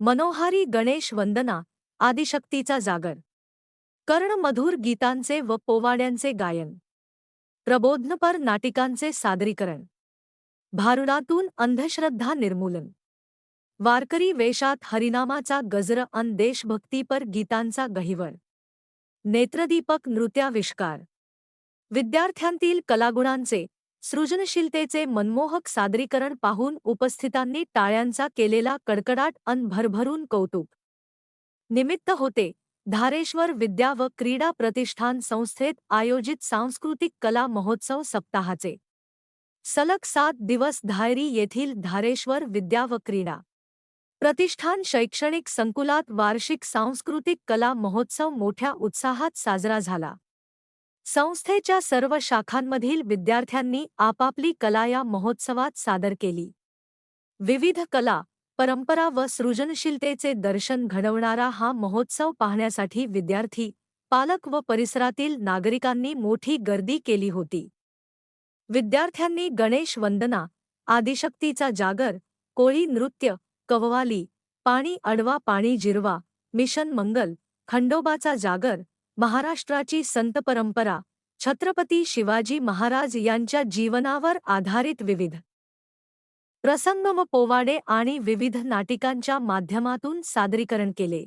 मनोहारी गणेश वंदना आदिशक्तीचा जागर. कर्ण मधुर गीतांचे व पोवाड्यांचे गायन. प्रबोधनपर नाटिकांचे सादरीकरण. भारुडातून अंधश्रद्धा निर्मूलन. वारकरी वेशात हरिनामाचा गजर अन देशभक्तीपर गीतांचा गहिवर. नेत्रदीपक नृत्याविष्कार. विद्यार्थ्यांतील कलागुणांचे सृजनशीलतेचे मनमोहक सादरीकरण पाहून उपस्थितांनी टाळ्यांचा केलेला कडकडाट अन भरभरून कौतुक. निमित्त होते धारेश्वर विद्या व क्रीडा प्रतिष्ठान संस्थेत आयोजित सांस्कृतिक कला महोत्सव सप्ताहाचे. सलग सात दिवस धायरी येथील धारेश्वर विद्या व क्रीडा. प्रतिष्ठान शैक्षणिक संकुलात वार्षिक सांस्कृतिक कला महोत्सव मोठ्या उत्साहात साजरा झाला. संस्थेच्या सर्व शाखांमधील विद्यार्थ्यांनी आपापली कला या महोत्सवात सादर केली. विविध कला परंपरा व सृजनशीलतेचे दर्शन घडवणारा हा महोत्सव पाहण्यासाठी विद्यार्थी पालक व परिसरातील नागरिकांनी मोठी गर्दी केली होती. विद्यार्थ्यांनी गणेश वंदना आदिशक्तीचा जागर कोळी नृत्य कव्वाली पाणी अडवा पाणी जिरवा मिशन मंगल खंडोबाचा जागर महाराष्ट्राची संत परंपरा छत्रपती शिवाजी महाराज यांच्या जीवनावर आधारित विविध प्रसंग व पोवाडे आणि विविध नाटिकांच्या माध्यमातून सादरीकरण केले.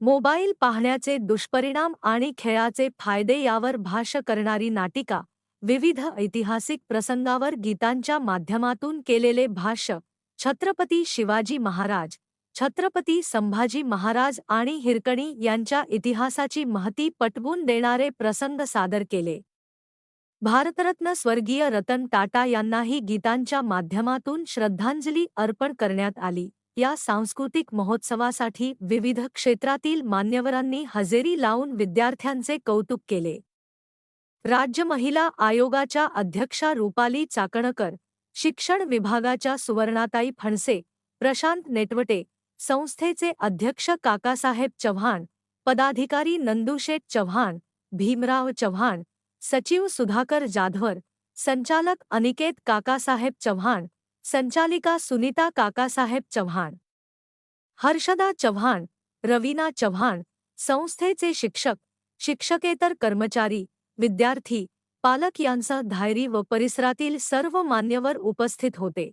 मोबाईल पाहण्याचे दुष्परिणाम आणि खेळाचे फायदे यावर भाष्य करणारी नाटिका विविध ऐतिहासिक प्रसंगावर गीतांच्या माध्यमातून केलेले भाष्य छत्रपती शिवाजी महाराज छत्रपती संभाजी महाराज आणि हिरकणी यांच्या इतिहासाची महती पटवून देणारे प्रसंग सादर केले. भारतरत्न स्वर्गीय रतन टाटा यांनाही गीतांच्या माध्यमातून श्रद्धांजली अर्पण करण्यात आली. या सांस्कृतिक महोत्सवासाठी विविध क्षेत्रातील मान्यवरांनी हजेरी लावून विद्यार्थ्यांचे कौतुक केले. राज्य महिला आयोगाच्या अध्यक्षा रुपाली चाकणकर शिक्षण विभागाच्या सुवर्णाताई फणसे प्रशांत नेटवटे संस्थेचे अध्यक्ष काकासाहेब चव्हाण, पदाधिकारी नंदुशेठ चव्हाण, भीमराव चव्हाण, सचिव सुधाकर जाधवर, संचालक अनिकेत काकासाहेब चव्हाण, संचालिका सुनीता काकासाहेब चव्हाण. हर्षदा चव्हाण, रवीना चव्हाण, संस्थेचे शिक्षक, शिक्षकेतर कर्मचारी, विद्यार्थी, पालक धायरी व परिसरातील सर्व मान्यवर उपस्थित होते.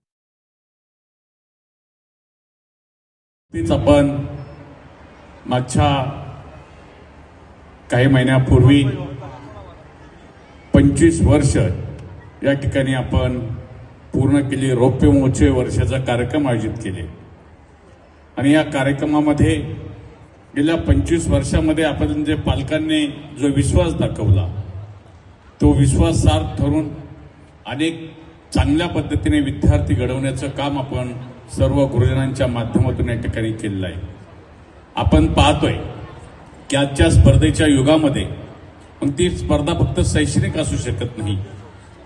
तीच आपण मागच्या काही महिन्यापूर्वी पंचवीस वर्ष या ठिकाणी आपण पूर्ण केली रौप्य महोत्सव वर्षाचा कार्यक्रम आयोजित केले. आणि या कार्यक्रमामध्ये गेल्या पंचवीस वर्षामध्ये आपण जे पालकांनी जो विश्वास दाखवला तो विश्वास सार्थ ठरून अनेक चांगल्या पद्धतीने विद्यार्थी घडवण्याचं काम आपण सर्व गुरुजनांच्या माध्यमातून या ठिकाणी केलेलं आहे. आपण पाहतोय की आजच्या स्पर्धेच्या युगामध्ये मग ती स्पर्धा फक्त शैक्षणिक असू शकत नाही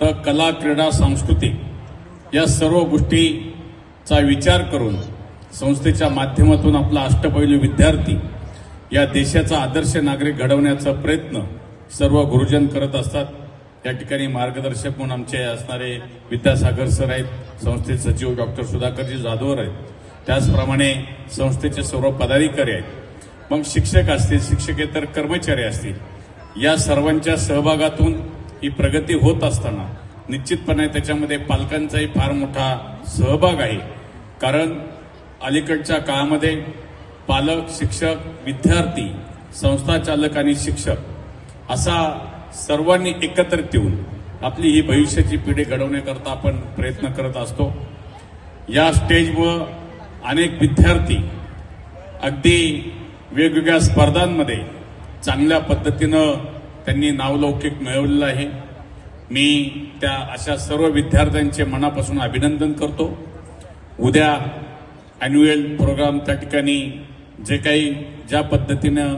तर कला क्रीडा सांस्कृतिक या सर्व गोष्टीचा विचार करून संस्थेच्या माध्यमातून आपला अष्टपैलू विद्यार्थी या देशाचा आदर्श नागरिक घडवण्याचा प्रयत्न सर्व गुरुजन करत असतात. या ठिकाणी मार्गदर्शक म्हणून आमचे असणारे विद्यासागर सर आहेत संस्थेचे सचिव डॉक्टर सुधाकरजी जाधवर आहेत. त्याचप्रमाणे संस्थेचे सर्व पदाधिकारी आहेत. मग शिक्षक असतील शिक्षकेतर कर्मचारी असतील या सर्वांच्या सहभागातून ही प्रगती होत असताना निश्चितपणे त्याच्यामध्ये पालकांचाही फार मोठा सहभाग आहे. कारण अलीकडच्या काळामध्ये पालक शिक्षक विद्यार्थी संस्था चालक आणि शिक्षक असा सर्वांनी एकत्रित येऊन आपली ही भविष्याची पिढी घडवण्याकरता आपण प्रयत्न करत असतो. या स्टेजवर अनेक विद्यार्थी अगदी वेगवेगळ्या स्पर्धांमध्ये चांगल्या पद्धतीनं त्यांनी नावलौकिक मिळवलेलं आहे. मी त्या अशा सर्व विद्यार्थ्यांचे मनापासून अभिनंदन करतो. उद्या ॲन्युअल प्रोग्राम त्या ठिकाणी जे काही ज्या पद्धतीनं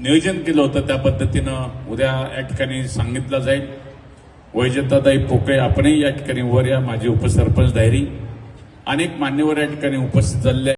नियोजन केलं होतं त्या पद्धतीनं उद्या या ठिकाणी सांगितलं जाईल. वैजंताताई पोकळे आपणही या ठिकाणी वर या माझे उपसरपंच दायरी अनेक मान्यवर या ठिकाणी उपस्थित झालेले